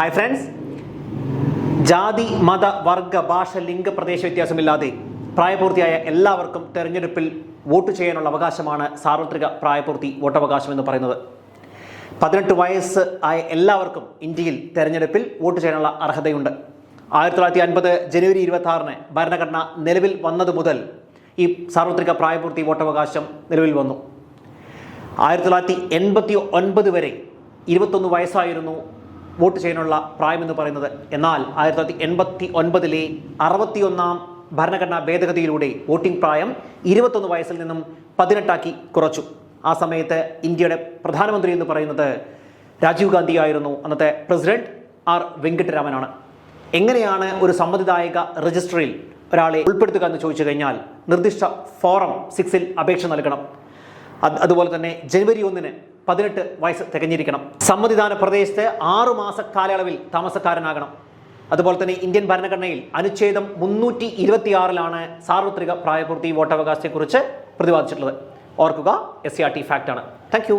Hi friends ജാതി മത വർഗ ഭാഷ ലിംഗ പ്രദേശ വ്യത്യാസമില്ലാതെ പ്രായപൂർത്തിയായ എല്ലാവർക്കും തെരഞ്ഞെടുപ്പിൽ വോട്ട് ചെയ്യാനുള്ള അവകാശമാണ് സാർവത്രിക പ്രായപൂർത്തി വോട്ടവകാശം എന്ന് പറയുന്നത്. പതിനെട്ട് വയസ്സ് ആയ എല്ലാവർക്കും ഇന്ത്യയിൽ തെരഞ്ഞെടുപ്പിൽ വോട്ട് ചെയ്യാനുള്ള അർഹതയുണ്ട്. ആയിരത്തി തൊള്ളായിരത്തി അൻപത് ജനുവരി ഇരുപത്തി ആറിന് ഭരണഘടന നിലവിൽ വന്നത് മുതൽ ഈ സാർവത്രിക പ്രായപൂർത്തി വോട്ടവകാശം നിലവിൽ വന്നു. ആയിരത്തി തൊള്ളായിരത്തി എൺപത്തി ഒൻപത് വരെ ഇരുപത്തൊന്ന് വയസ്സായിരുന്നു വോട്ട് ചെയ്യാനുള്ള പ്രായമെന്ന് പറയുന്നത്. എന്നാൽ ആയിരത്തി തൊള്ളായിരത്തി എൺപത്തി ഒൻപതിലെ അറുപത്തിയൊന്നാം ഭരണഘടനാ ഭേദഗതിയിലൂടെ വോട്ടിംഗ് പ്രായം ഇരുപത്തൊന്ന് വയസ്സിൽ നിന്നും പതിനെട്ടാക്കി കുറച്ചു. ആ സമയത്ത് ഇന്ത്യയുടെ പ്രധാനമന്ത്രി എന്ന് പറയുന്നത് രാജീവ് ഗാന്ധി ആയിരുന്നു. അന്നത്തെ പ്രസിഡന്റ് ആർ വെങ്കട്ടരാമനാണ്. എങ്ങനെയാണ് ഒരു സമ്മതിദായക രജിസ്റ്ററിൽ ഒരാളെ ഉൾപ്പെടുത്തുക എന്ന് ചോദിച്ചു കഴിഞ്ഞാൽ നിർദ്ദിഷ്ട ഫോറം സിക്സിൽ അപേക്ഷ നൽകണം. അത് അതുപോലെ തന്നെ ജനുവരി ഒന്നിന് പതിനെട്ട് വയസ്സ് തികഞ്ഞിരിക്കണം. സമ്മതിദാന പ്രദേശത്ത് ആറു മാസ കാലയളവിൽ താമസക്കാരനാകണം. അതുപോലെ തന്നെ ഇന്ത്യൻ ഭരണഘടനയിൽ അനുച്ഛേദം മുന്നൂറ്റി ഇരുപത്തിയാറിലാണ് സാർവത്രിക പ്രായപൂർത്തി വോട്ടവകാശത്തെക്കുറിച്ച് പ്രതിപാദിച്ചിട്ടുള്ളത്. ഓർക്കുക S C R T fact ആണ്. താങ്ക്